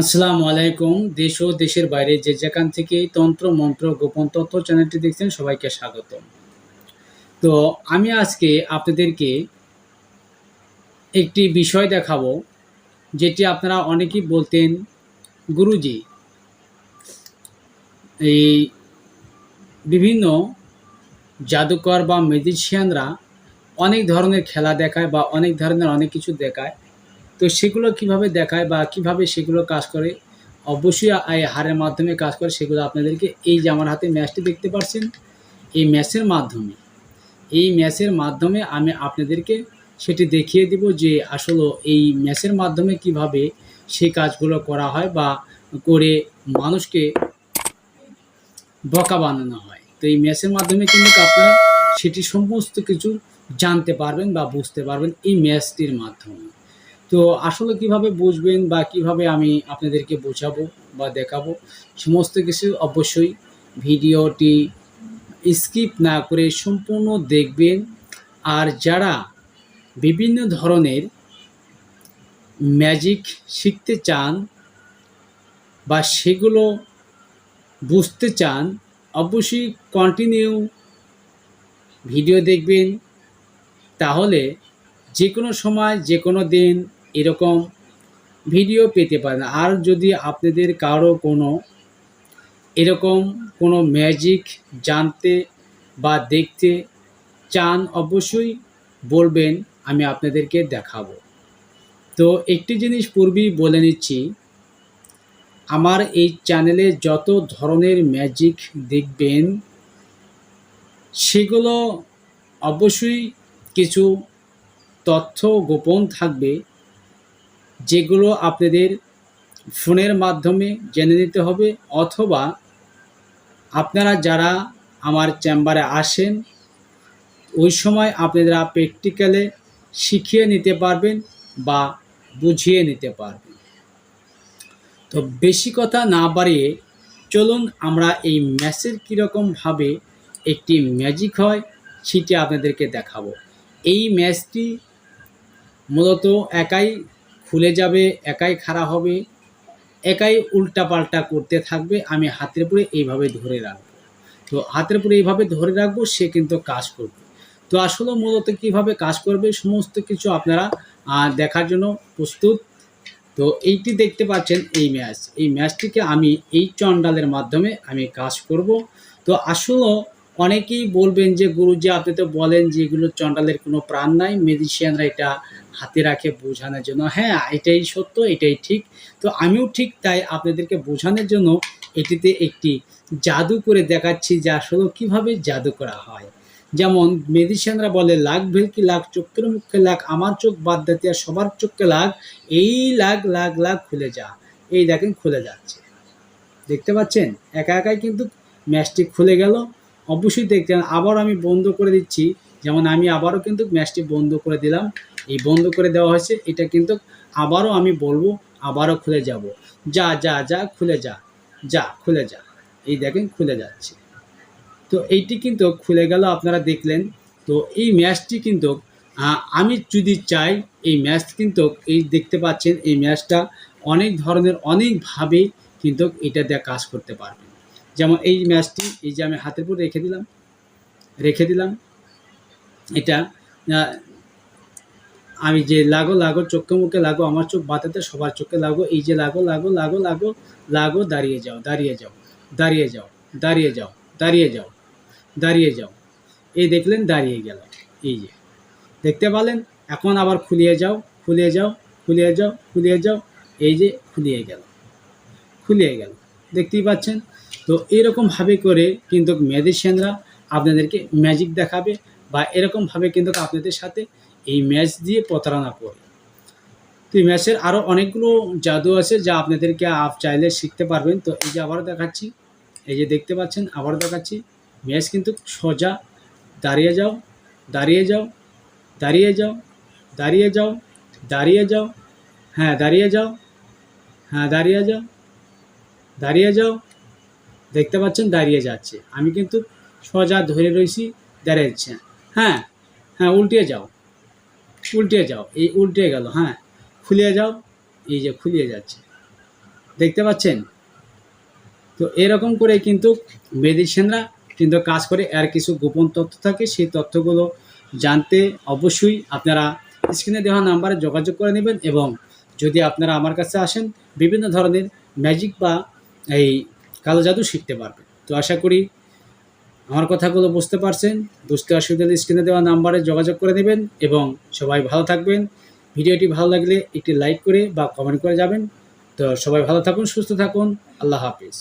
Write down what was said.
আসসালামু আলাইকুম। দেশ ও দেশের বাইরে যে যেখান থেকে তন্ত্র, মন্ত্র, গোপন তথ্য চ্যানেলটি দেখছেন, সবাইকে স্বাগত তো আমি আজকে আপনাদেরকে একটি বিষয় দেখাবো, যেটি আপনারা অনেকেই বলতেন, গুরুজি, এই বিভিন্ন জাদুকর বা ম্যাজিশিয়ানরা অনেক ধরনের খেলা দেখায় বা অনেক ধরনের অনেক কিছু দেখায়। তো সেগুলো কীভাবে দেখায় বা কীভাবে সেগুলো কাজ করে? অবশ্যই এই হারের মাধ্যমে কাজ করে, সেগুলো আপনাদেরকে এই যে আমার হাতে ম্যাচটি দেখতে পাচ্ছেন এই ম্যাচের মাধ্যমে, এই ম্যাচের মাধ্যমে আমি আপনাদেরকে সেটি দেখিয়ে দিব যে আসলে এই ম্যাচের মাধ্যমে কীভাবে সেই কাজগুলো করা হয় বা করে মানুষকে বকা বানানো হয়। তো এই ম্যাচের মাধ্যমে কিন্তু আপনারা সেটি সমস্ত কিছু জানতে পারবেন বা বুঝতে পারবেন এই ম্যাচটির মাধ্যমে। তো আসলে কীভাবে বুঝবেন বা কীভাবে আমি আপনাদেরকে বোঝাবো বা দেখাবো, সমস্ত কিছু অবশ্যই ভিডিওটি স্কিপ না করে সম্পূর্ণ দেখবেন। আর যারা বিভিন্ন ধরনের ম্যাজিক শিখতে চান বা সেগুলো বুঝতে চান, অবশ্যই কন্টিনিউ ভিডিও দেখবেন। তাহলে যে কোনো সময় যে কোনো দিন এরকম ভিডিও পেতে পারেন। আর যদি আপনাদের কারও কোনো এরকম কোনো ম্যাজিক জানতে বা দেখতে চান, অবশ্যই বলবেন, আমি আপনাদেরকে দেখাবো। তো একটি জিনিস পূর্বেই বলে নিচ্ছি, আমার এই চ্যানেলে যত ধরনের ম্যাজিক দেখবেন, সেগুলো অবশ্যই কিছু তথ্য গোপন থাকবে। যেগুলো আপনাদের ফোনের মাধ্যমে জেনে নিতে হবে, অথবা আপনারা যারা আমার চেম্বারে আসেন, ওই সময় আপনারা প্র্যাকটিক্যালে শিখিয়ে নিতে পারবেন বা বুঝিয়ে নিতে পারবেন। তো বেশি কথা না বাড়িয়ে চলুন আমরা এই ম্যাচের কীরকমভাবে একটি ম্যাজিক হয় সেটি আপনাদেরকে দেখাবো। এই ম্যাচটি মূলত একাই খুলে যাবে, একাই খাড়া হবে, একাই উল্টাপাল্টা করতে থাকবে, আমি হাতের উপরে এইভাবে ধরে রাখব। তো হাতের উপরে এইভাবে ধরে রাখব, সে কিন্তু কাজ করবে। তো আসলে মূলত কীভাবে কাজ করবে, সমস্ত কিছু আপনারা দেখার জন্য প্রস্তুত। তো এইটি দেখতে পাচ্ছেন এই ম্যাচ। এই ম্যাচটিকে আমি এই চন্ডালের মাধ্যমে আমি কাজ করব। তো আসলে অনেকেই বলবেন যে, গুরুজি, আপনি তো বলেন যে, এগুলো চন্ডালের কোনো প্রাণ নাই। মেজিশিয়ানরা এটা হাতে রাখে বোঝানোর জন্য। হ্যাঁ এটাই সত্য, এটাই ঠিক। তো আমিও ঠিক তাই আপনাদেরকে বোঝানোর জন্য এটিতে একটি জাদু করে দেখাচ্ছি যে আসলে কীভাবে জাদু করা হয়। যেমন মেডিসিয়ানরা বলে, লাখ ভেলকি, লাখ চোখের মুখে লাখ, আমার চোখ বাদ দিতে আর সবার চোখকে লাখ, এই লাখ লাখ লাখ খুলে যা, এই দেখেন খুলে যাচ্ছে। দেখতে পাচ্ছেন? একা একাই কিন্তু ম্যাচটি খুলে গেল। অবশ্যই দেখতেন আবার আমি বন্ধ করে দিচ্ছি। যেমন আমি আবারও কিন্তু ম্যাচটি বন্ধ করে দিলাম। এই বন্ধ করে দেওয়া হয়েছে। এটা কিন্তু আবারও আমি বলব, আবারও খুলে যাব। যা যা যা, খুলে যা। যা, খুলে যা। এই দেখেন, খুলে যাচ্ছে। তো এইটি কিন্তু খুলে গেল আপনারা দেখলেন। তো এই ম্যাচটি কিন্তু আমি যদি চাই, এই ম্যাচ কিন্তু এই দেখতে পাচ্ছেন, এই ম্যাচটা অনেক ধরনের অনেকভাবে কিন্তু এটা দিয়ে কাজ করতে পারবেন যেমন এই ম্যাচটি, এই যে আমি হাতের উপর রেখে দিলাম রেখে দিলাম, এটা আমি যে লাগো লাগো চোখে মুখে লাগো, আমার চোখ বাতাতে, সবার চোখে লাগো, এই যে লাগো লাগো লাগো লাগো লাগো, দাঁড়িয়ে যাও দাঁড়িয়ে যাও দাঁড়িয়ে যাও দাঁড়িয়ে যাও দাঁড়িয়ে যাও দাঁড়িয়ে যাও, এই দেখলেন দাঁড়িয়ে গেল, এই যে, দেখতে পালেন এখন আবার খুলিয়ে যাও খুলিয়ে যাও খুলিয়ে যাও খুলিয়ে যাও, এই যে খুলিয়ে গেল খুলিয়ে গেল, দেখতেই পাচ্ছেন তো এরকমভাবে করে কিন্তু ম্যাজিশিয়ানরা আপনাদেরকে ম্যাজিক দেখাবে বা এরকমভাবে কিন্তু আপনাদের সাথে এই ম্যাচ দিয়ে প্রতারণা করে তো এই ম্যাচের আরও অনেকগুলো জাদু আছে যা আপনাদেরকে আপ চাইলে শিখতে পারবেন। তো এই যে আবার দেখাচ্ছি, এই যে দেখতে পাচ্ছেন আবার দেখাচ্ছি। ম্যাচ কিন্তু সোজা, দাঁড়িয়ে যাও দাঁড়িয়ে যাও দাঁড়িয়ে যাও দাঁড়িয়ে যাও দাঁড়িয়ে যাও হ্যাঁ দাঁড়িয়ে যাও হ্যাঁ দাঁড়িয়ে যাও দাঁড়িয়ে যাও দেখতে পাচ্ছেন, দাঁড়িয়ে যাচ্ছে। আমি কিন্তু সোজা ধরে রয়েছি দাঁড়িয়ে যাচ্ছে হ্যাঁ হ্যাঁ উল্টে যাও। উল্টে যাও। এই উল্টে গেল হ্যাঁ। খুলিয়ে যাও। এই যে খুলিয়ে যাচ্ছে। দেখতে পাচ্ছেন? তো এরকম করে কিন্তু মেডিসিনরা কিন্তু কাজ করে। এর কিছু গোপন তথ্য থাকে, সেই তথ্যগুলো জানতে অবশ্যই আপনারা স্ক্রিনে দেওয়া নাম্বারে যোগাযোগ করে নেবেন এবং যদি আপনারা আমার কাছে আসেন, বিভিন্ন ধরনের ম্যাজিক বা এই কালো জাদু শিখতে পারবেন তো আশা করি আমার কথাগুলো বুঝতে পারছেন। বুঝতে অসুবিধা স্ক্রিনে দেওয়া নাম্বারে যোগাযোগ করে নেবেন এবং সবাই ভালো থাকবেন। ভিডিওটি ভালো লাগলে একটি লাইক করে বা কমেন্ট করে যাবেন। তো সবাই ভালো থাকুন, সুস্থ থাকুন। আল্লাহ হাফিজ।